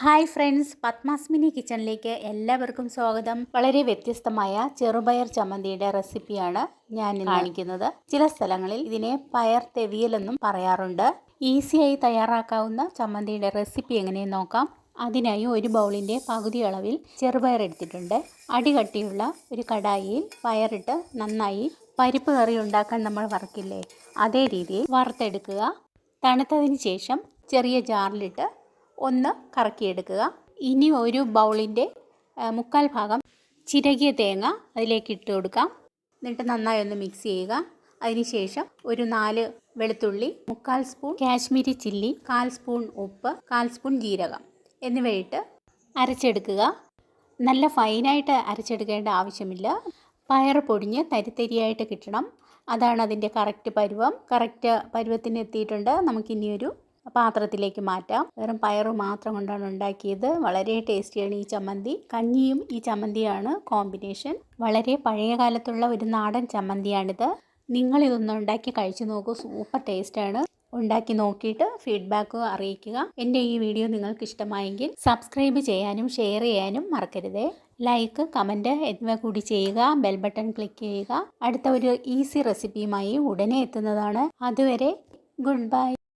Hi friends പത്മാസ്മിനി കിച്ചണിലേക്ക് എല്ലാവർക്കും സ്വാഗതം. വളരെ വ്യത്യസ്തമായ ചെറുപയർ ചമ്മന്തിയുടെ റെസിപ്പിയാണ് ഞാൻ കാണിക്കുന്നത്. ചില സ്ഥലങ്ങളിൽ ഇതിനെ പയർ തെവിയലെന്നും പറയാറുണ്ട്. ഈസിയായി തയ്യാറാക്കാവുന്ന ചമ്മന്തിയുടെ റെസിപ്പി എങ്ങനെയെന്ന് നോക്കാം. അതിനായി ഒരു ബൗളിന്റെ പകുതി അളവിൽ ചെറുപയർ എടുത്തിട്ടുണ്ട്. അടികട്ടിയുള്ള ഒരു കടായിയിൽ പയറിട്ട് നന്നായി പരിപ്പ് കറി ഉണ്ടാക്കാൻ നമ്മൾ വറക്കില്ലേ അതേ രീതിയിൽ വറുത്തെടുക്കുക. തണുത്തതിന് ശേഷം ചെറിയ ജാറിലിട്ട് ഒന്ന് കറക്കിയെടുക്കുക. ഇനി ഒരു ബൗളിന്റെ മുക്കാൽ ഭാഗം ചിരകിയ തേങ്ങ അതിലേക്ക് ഇട്ട് കൊടുക്കാം. എന്നിട്ട് നന്നായി ഒന്ന് മിക്സ് ചെയ്യുക. അതിനുശേഷം ഒരു നാല് വെളുത്തുള്ളി മുക്കാൽ സ്പൂൺ കാശ്മീരി ചില്ലി കാൽ സ്പൂൺ ഉപ്പ് കാൽ സ്പൂൺ ജീരകം എന്നിവയിട്ട് അരച്ചെടുക്കുക. നല്ല ഫൈനായിട്ട് അരച്ചെടുക്കേണ്ട ആവശ്യമില്ല. പയർ പൊടിഞ്ഞ് തരിത്തരിയായിട്ട് കിട്ടണം. അതാണ് അതിന്റെ കറക്റ്റ് പരുവം. കറക്റ്റ് പരുവത്തിന് എത്തിയിട്ടുണ്ട്. നമുക്കിനിയൊരു പാത്രത്തിലേക്ക് മാറ്റാം. വെറും പയറ് മാത്രം കൊണ്ടാണ് ഉണ്ടാക്കിയത്. വളരെ ടേസ്റ്റിയാണ് ഈ ചമ്മന്തി. കഞ്ഞിയും ഈ ചമ്മന്തിയാണ് കോമ്പിനേഷൻ. വളരെ പഴയ കാലത്തുള്ള ഒരു നാടൻ ചമ്മന്തിയാണിത്. നിങ്ങളിതൊന്ന് ഉണ്ടാക്കി കഴിച്ചു നോക്കൂ. സൂപ്പർ ടേസ്റ്റാണ് ഉണ്ടാക്കി നോക്കിയിട്ട് ഫീഡ്ബാക്ക് അറിയിക്കുക. എന്റെ ഈ വീഡിയോ നിങ്ങൾക്ക് ഇഷ്ടമായെങ്കിൽ സബ്സ്ക്രൈബ് ചെയ്യാനും ഷെയർ ചെയ്യാനും മറക്കരുതേ. ലൈക്ക് കമന്റ് എന്നിവ കൂടി ചെയ്യുക. ബെൽ ബട്ടൺ ക്ലിക്ക് ചെയ്യുക. അടുത്ത ഒരു ഈസി റെസിപ്പിയുമായി ഉടനെ എത്തുന്നതാണ്. അതുവരെ ഗുഡ് ബൈ